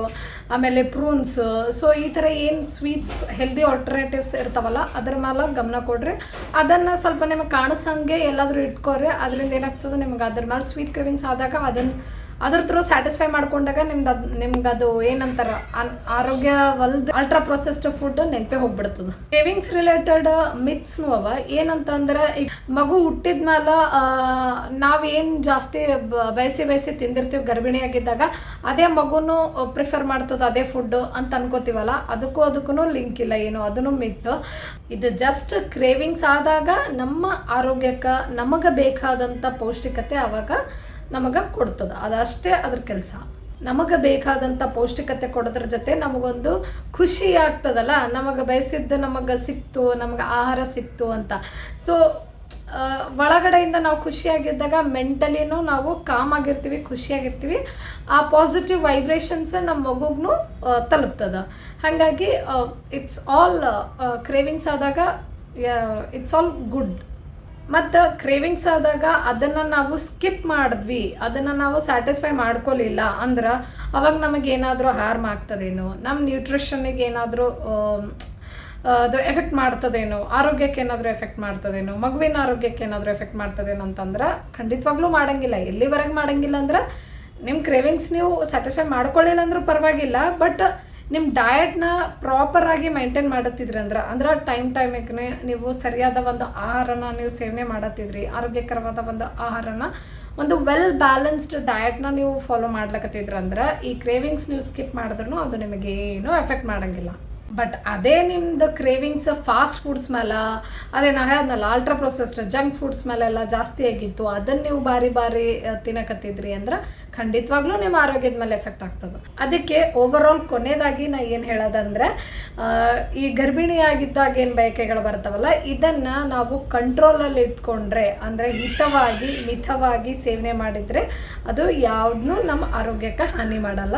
ಆಮೇಲೆ ಪ್ರೂನ್ಸ್ ಸೊ ಈ ಥರ ಏನು ಸ್ವೀಟ್ಸ್ ಹೆಲ್ದಿ ಆಲ್ಟರ್ನೇಟಿವ್ಸ್ ಇರ್ತಾವಲ್ಲ, ಅದ್ರ ಮೇಲೆ ಗಮನ ಕೊಡ್ರಿ. ಅದನ್ನು ಸ್ವಲ್ಪ ನಿಮಗೆ ಕಾಣಿಸಂಗೆ ಎಲ್ಲಾದರೂ ಇಟ್ಕೋರಿ. ಅದರಿಂದ ಏನಾಗ್ತದೆ, ನಿಮ್ಗೆ ಅದ್ರ ಮೇಲೆ ಸ್ವೀಟ್ ಕ್ರೇವಿಂಗ್ಸ್ ಆದಾಗ ಅದನ್ನು ಅದ್ರ ಥ್ರೂ ಸ್ಯಾಟಿಸ್ಫೈ ಮಾಡ್ಕೊಂಡಾಗ ನಿಮ್ದು ಅದು ನಿಮ್ಗೆ ಅದು ಏನಂತಾರ ಆರೋಗ್ಯ ವಲ್ದ ಅಲ್ಟ್ರಾ ಪ್ರೊಸೆಸ್ಡ್ ಫುಡ್ ನೆನಪೇ ಹೋಗ್ಬಿಡ್ತದೆ. ಸೇವಿಂಗ್ಸ್ ರಿಲೇಟೆಡ್ ಮಿತ್ಸ್ನು ಅವ. ಏನಂತಂದ್ರೆ, ಈಗ ಮಗು ಹುಟ್ಟಿದ ಮೇಲೆ ನಾವೇನು ಜಾಸ್ತಿ ಬಯಸಿ ಬಯಸಿ ತಿಂದಿರ್ತೀವಿ ಗರ್ಭಿಣಿ ಆಗಿದ್ದಾಗ ಅದೇ ಮಗುನು ಪ್ರಿಫರ್ ಮಾಡ್ತದೆ ಅದೇ ಫುಡ್ ಅಂತ ಅನ್ಕೋತೀವಲ್ಲ, ಅದಕ್ಕೂ ಅದಕ್ಕೂ ಲಿಂಕ್ ಇಲ್ಲ ಏನು ಅದನ್ನು ಮಿತ್ ಇದು ಜಸ್ಟ್ ಕ್ರೇವಿಂಗ್ಸ್ ಆದಾಗ ನಮ್ಮ ಆರೋಗ್ಯಕ್ಕೆ ನಮಗೆ ಬೇಕಾದಂಥ ಪೌಷ್ಟಿಕತೆ ಆವಾಗ ನಮಗೆ ಕೊಡ್ತದೆ. ಅದಷ್ಟೇ ಅದ್ರ ಕೆಲಸ. ನಮಗೆ ಬೇಕಾದಂಥ ಪೌಷ್ಟಿಕತೆ ಕೊಡೋದ್ರ ಜೊತೆ ನಮಗೊಂದು ಖುಷಿ ಆಗ್ತದಲ್ಲ. ನಮಗೆ ಬಯಸಿದ್ದು ನಮಗೆ ಸಿಕ್ತು, ನಮಗೆ ಆಹಾರ ಸಿಕ್ತು ಅಂತ. ಸೊ ಒಳಗಡೆಯಿಂದ ನಾವು ಖುಷಿಯಾಗಿದ್ದಾಗ ಮೆಂಟಲಿನೂ ನಾವು ಕಾಮ್ ಆಗಿರ್ತೀವಿ, ಖುಷಿಯಾಗಿರ್ತೀವಿ. ಆ ಪಾಸಿಟಿವ್ ವೈಬ್ರೇಷನ್ಸ್ ನಮ್ಮ ಮಗುಗೂ ತಲುಪ್ತದ. ಹಾಗಾಗಿ ಇಟ್ಸ್ ಆಲ್ ಕ್ರೇವಿಂಗ್ಸ್ ಆದಾಗ ಇಟ್ಸ್ ಆಲ್ ಗುಡ್ ಮತ್ತು ಕ್ರೇವಿಂಗ್ಸ್ ಆದಾಗ ಅದನ್ನು ನಾವು ಸ್ಕಿಪ್ ಮಾಡಿದ್ವಿ. ಅದನ್ನು ನಾವು ಸ್ಯಾಟಿಸ್ಫೈ ಮಾಡ್ಕೊಳ್ಳಿಲ್ಲ ಅಂದ್ರೆ ಅವಾಗ ನಮಗೆ ಏನಾದರೂ ಹಾರ್ಮ್ ಆಗ್ತದೇನೋ ನಮ್ಮ ನ್ಯೂಟ್ರಿಷನ್ನಿಗೆ ಏನಾದರೂ ಅದು ಎಫೆಕ್ಟ್ ಮಾಡ್ತದೇನೋ, ಆರೋಗ್ಯಕ್ಕೆ ಏನಾದರೂ ಎಫೆಕ್ಟ್ ಮಾಡ್ತದೇನೋ, ಮಗುವಿನ ಆರೋಗ್ಯಕ್ಕೆ ಏನಾದರೂ ಎಫೆಕ್ಟ್ ಮಾಡ್ತದೇನೋ ಅಂತಂದ್ರೆ ಖಂಡಿತವಾಗ್ಲೂ ಮಾಡೋಂಗಿಲ್ಲ. ಎಲ್ಲಿವರೆಗೆ ಮಾಡಂಗಿಲ್ಲ ಅಂದ್ರೆ ನಿಮ್ಮ ಕ್ರೇವಿಂಗ್ಸ್ ನೀವು ಸ್ಯಾಟಿಸ್ಫೈ ಮಾಡ್ಕೊಳ್ಳಿಲ್ಲ ಅಂದರೂ ಪರವಾಗಿಲ್ಲ ಬಟ್ ನಿಮ್ಮ ಡಯಟ್ನ ಪ್ರಾಪರಾಗಿ ಮೈಂಟೈನ್ ಮಾಡತ್ತಿದ್ರಿ ಅಂದ್ರೆ ಅಂದ್ರೆ ಟೈಮ್ ಟೈಮಿಗೆ ನೀವು ಸರಿಯಾದ ಒಂದು ಆಹಾರನ ನೀವು ಸೇವನೆ ಮಾಡತ್ತಿದ್ರಿ, ಆರೋಗ್ಯಕರವಾದ ಒಂದು ಆಹಾರನ ಒಂದು ವೆಲ್ ಬ್ಯಾಲೆನ್ಸ್ಡ್ ಡಯಟ್ನ ನೀವು ಫಾಲೋ ಮಾಡ್ಲಕತ್ತಿದ್ರು ಅಂದ್ರೆ ಈ ಕ್ರೇವಿಂಗ್ಸ್ ನೀವು ಸ್ಕಿಪ್ ಮಾಡಿದ್ರೂ ಅದು ನಿಮಗೆ ಏನು ಎಫೆಕ್ಟ್ ಮಾಡಂಗಿಲ್ಲ. ಬಟ್ ಅದೇ ನಿಮ್ದು ಕ್ರೇವಿಂಗ್ಸ್ ಫಾಸ್ಟ್ ಫುಡ್ಸ್ ಮೇಲೆ ಅದೇ ನಾ ಹೇಳ್ದಲ್ಲ ಅಲ್ಟ್ರಾ ಪ್ರೊಸೆಸ್ಡ್ ಜಂಕ್ ಫುಡ್ಸ್ ಮೇಲೆಲ್ಲ ಜಾಸ್ತಿ ಆಗಿತ್ತು ಅದನ್ನು ನೀವು ಬಾರಿ ಬಾರಿ ತಿನ್ನಕತ್ತಿದ್ರಿ ಅಂದ್ರೆ ಖಂಡಿತವಾಗ್ಲೂ ನಿಮ್ಮ ಆರೋಗ್ಯದ ಮೇಲೆ ಎಫೆಕ್ಟ್ ಆಗ್ತದೆ. ಅದಕ್ಕೆ ಓವರ್ ಆಲ್ ಕೊನೆಯದಾಗಿ ನಾ ಏನು ಹೇಳೋದಂದ್ರೆ ಈ ಗರ್ಭಿಣಿಯಾಗಿದ್ದಾಗ ಏನು ಬಯಕೆಗಳು ಬರ್ತಾವಲ್ಲ, ಇದನ್ನು ನಾವು ಕಂಟ್ರೋಲಲ್ಲಿ ಇಟ್ಕೊಂಡ್ರೆ, ಅಂದರೆ ಹಿತವಾಗಿ, ಮಿತವಾಗಿ ಸೇವನೆ ಮಾಡಿದರೆ, ಅದು ಯಾವುದನ್ನೂ ನಮ್ಮ ಆರೋಗ್ಯಕ್ಕೆ ಹಾನಿ ಮಾಡಲ್ಲ.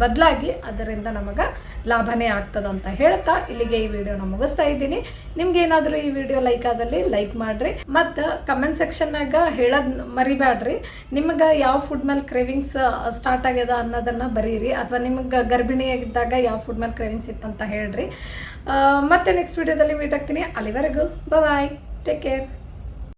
ಬದಲಾಗಿ ಅದರಿಂದ ನಮಗೆ ಲಾಭನೇ ಆಗ್ತದಂತ ಹೇಳ್ತಾ ಇಲ್ಲಿಗೆ ಈ ವಿಡಿಯೋನ ಮುಗಿಸ್ತಾ ಇದ್ದೀನಿ. ನಿಮ್ಗೆ ಏನಾದರೂ ಈ ವಿಡಿಯೋ ಲೈಕ್ ಆದಲ್ಲಿ ಲೈಕ್ ಮಾಡಿರಿ. ಮತ್ತು ಕಮೆಂಟ್ ಸೆಕ್ಷನ್ನಾಗ ಹೇಳೋದು ಮರಿಬೇಡ್ರಿ ನಿಮಗೆ ಯಾವ ಫುಡ್ ಮೇಲೆ ಕ್ರೇವಿಂಗ್ಸ್ ಸ್ಟಾರ್ಟ್ ಆಗ್ಯದ ಅನ್ನೋದನ್ನು ಬರೀರಿ. ಅಥವಾ ನಿಮಗೆ ಗರ್ಭಿಣಿಯಾಗಿದ್ದಾಗ ಯಾವ ಫುಡ್ ಮೇಲೆ ಕ್ರೇವಿಂಗ್ಸ್ ಇತ್ತಂತ ಹೇಳ್ರಿ. ಮತ್ತೆ ನೆಕ್ಸ್ಟ್ ವಿಡಿಯೋದಲ್ಲಿ ಮೀಟ್ ಆಗ್ತೀನಿ. ಅಲ್ಲಿವರೆಗೂ ಬಾಯ್ ಟೇಕ್ ಕೇರ್